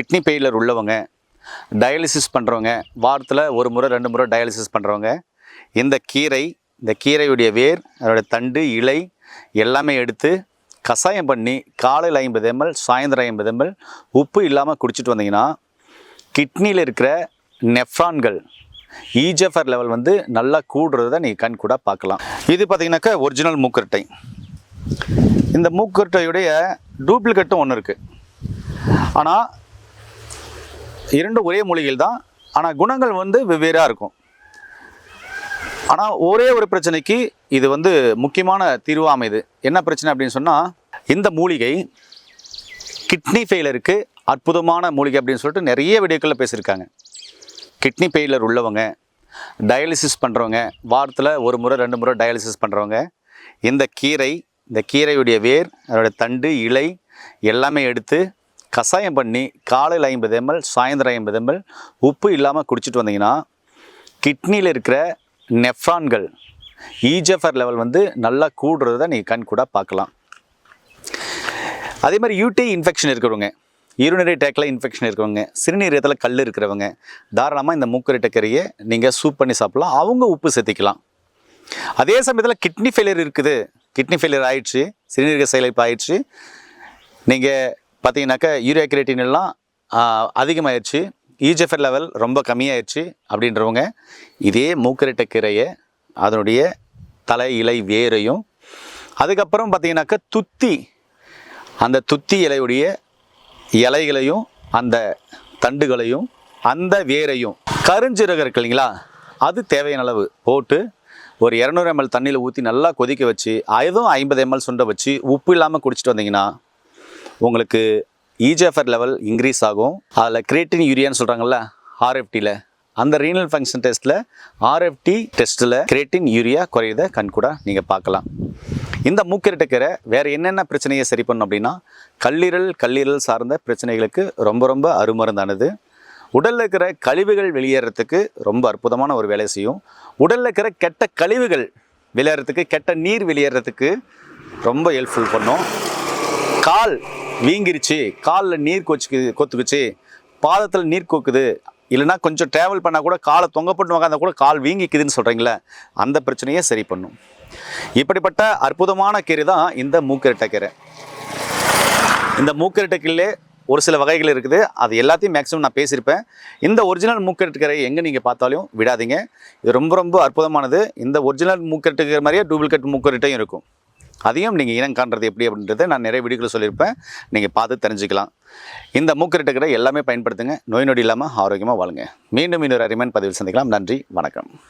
Kidney failure உள்ளவங்க dialysis பண்ணுறவங்க வாரத்தில் ஒரு முறை ரெண்டு முறை டயாலிசிஸ் பண்ணுறவங்க இந்த கீரை இந்த கீரையுடைய வேர் அதோடைய தண்டு இலை எல்லாமே எடுத்து கஷாயம் பண்ணி காலையில் ஐம்பது எம்எல் சாயந்தரம் ஐம்பது எம்எல் உப்பு இல்லாமல் குடிச்சிட்டு வந்தீங்கன்னா கிட்னியில் இருக்கிற நெஃப்ரான்கள் ஈஜெஃபர் லெவல் வந்து நல்லா கூடுறத நீங்கள் கண் கூட பார்க்கலாம். இது பார்த்திங்கனாக்கா ஒரிஜினல் மூக்கரட்டை. இந்த மூக்கரட்டையுடைய டூப்ளிகேட்டும் ஒன்று இருக்குது ஆனால் இரண்டும் ஒரே மொழிகள் தான் ஆனால் குணங்கள் வந்து வெவ்வேறாக இருக்கும். ஆனால் ஒரே ஒரு பிரச்சனைக்கு இது வந்து முக்கியமான தீர்வு அமையுது என்ன பிரச்சனை அப்படின்னு சொன்னால் இந்த மூலிகை கிட்னி ஃபெயிலருக்கு அற்புதமான மூலிகை அப்படின்னு சொல்லிட்டு நிறைய வீடியோக்களில் பேசியிருக்காங்க. கிட்னி ஃபெயிலர் உள்ளவங்க டயாலிசிஸ் பண்ணுறவங்க வாரத்தில் ஒரு முறை ரெண்டு முறை டயாலிசிஸ் பண்ணுறவங்க இந்த கீரை இந்த கீரையுடைய வேர் அதோடைய தண்டு இலை எல்லாமே எடுத்து கஷாயம் பண்ணி காலையில் ஐம்பது எம்எல் சாயந்தரம் ஐம்பது எம்எல் உப்பு இல்லாமல் குடிச்சிட்டு வந்தீங்கன்னா கிட்னியில் இருக்கிற நெஃப்ரான்கள் ஈஜெஃபர் லெவல் வந்து நல்லா கூடுறத நீங்கள் கண் கூட பார்க்கலாம். அதே மாதிரி யூடி இன்ஃபெக்ஷன் இருக்கிறவங்க யூரினரி டேக்கில் இன்ஃபெக்ஷன் இருக்கிறவங்க சிறுநீரகத்தில் கல் இருக்கிறவங்க தாராளமாக இந்த மூக்கரட்டை கறியை நீங்கள் சூப் பண்ணி சாப்பிட்லாம். அவங்க உப்பு சேர்த்திக்கலாம். அதே சமயத்தில் கிட்னி ஃபெயிலியர் இருக்குது. கிட்னி ஃபெயிலியர் ஆயிடுச்சு சிறுநீரக செயலிப்பு ஆயிடுச்சு. நீங்கள் பார்த்தீங்கன்னாக்கா யூரியா கிரேட்டின் எல்லாம் ஆஹ், அதிகமாயிருச்சு லெவல் ரொம்ப கம்மியாயிடுச்சு அப்படின்றவங்க இதே மூக்கரட்டை கீரையை அதனுடைய தலை இலை வேரையும் அதுக்கப்புறம் பார்த்தீங்கன்னாக்கா துத்தி அந்த துத்தி இலையுடைய இலைகளையும் அந்த தண்டுகளையும் அந்த வேரையும் கருஞ்சீரகம் இருக்கு இல்லைங்களா அது தேவையான அளவு போட்டு ஒரு இரநூறு எம்எல் தண்ணியில் ஊற்றி நல்லா கொதிக்க வச்சு அதுவும் ஐம்பது எம்எல் சுண்டை வச்சு உப்பு இல்லாமல் குடிச்சிட்டு வந்தீங்கன்னா உங்களுக்கு இஜிஎஃப்ஆர் லெவல் இன்க்ரீஸ் ஆகும். அதில் கிரியேட்டின் யூரியான்னு சொல்கிறாங்கல்ல ஆர்எஃப்டியில் அந்த ரீனல் ஃபங்க்ஷன் டெஸ்ட்டில் ஆர்எஃப்டி டெஸ்ட்டில் கிரியேட்டின் யூரியா குறையுத கண் கூட நீங்கள் பார்க்கலாம். இந்த மூக்கிரட்டக்கீரை வேறு என்னென்ன பிரச்சனையை சரி பண்ணும் அப்படின்னா கல்லீரல் கல்லீரல் சார்ந்த பிரச்சனைகளுக்கு ரொம்ப ரொம்ப அருமருந்தானது. உடலில் இருக்கிற கழிவுகள் வெளியேறத்துக்கு ரொம்ப அற்புதமான ஒரு வேலை செய்யும். உடலில் இருக்கிற கெட்ட கழிவுகள் வெளியேறதுக்கு கெட்ட நீர் வெளியேறதுக்கு ரொம்ப ஹெல்ப்ஃபுல் பண்ணும். கால் வீங்கிருச்சு. காலில் நீர் கொச்சுக்கு கொத்துக்குச்சு. பாதத்தில் நீர் கொக்குது. இல்லைன்னா கொஞ்சம் ட்ராவல் பண்ணால் கூட காலை தொங்க போட்டு உட்காந்தா கூட கால் வீங்கிக்குதுன்னு சொல்கிறீங்களே அந்த பிரச்சனையை சரி பண்ணும். இப்படிப்பட்ட அற்புதமான கீரை தான் இந்த மூக்கிரட்டை கீரை. இந்த மூக்கரட்டை கீரையிலே ஒரு சில வகைகள் இருக்குது. அது எல்லாத்தையும் மேக்ஸிமம் நான் பேசியிருப்பேன். இந்த ஒரிஜினல் மூக்கிரட்டு கீரை எங்கே நீங்கள் பார்த்தாலும் விடாதீங்க. இது ரொம்ப ரொம்ப அற்புதமானது. இந்த ஒரிஜினல் மூக்கிரட்டு கீரை மாதிரியே டூப்ளிகேட் மூக்கிரட்டையும் இருக்கும். அதையும் நீங்கள் இனம் காண்றது எப்படி அப்படின்றத நான் நிறைய வீடியோக்கள் சொல்லியிருப்பேன். நீங்கள் பார்த்து தெரிஞ்சுக்கலாம். இந்த மூக்கிரட்டு எல்லாமே பயன்படுத்துங்க. நோய் நொடி இல்லாமல் ஆரோக்கியமாக வாழுங்க. மீண்டும் இன்னொரு அறிமன் பதிவில் சந்திக்கலாம். நன்றி. வணக்கம்.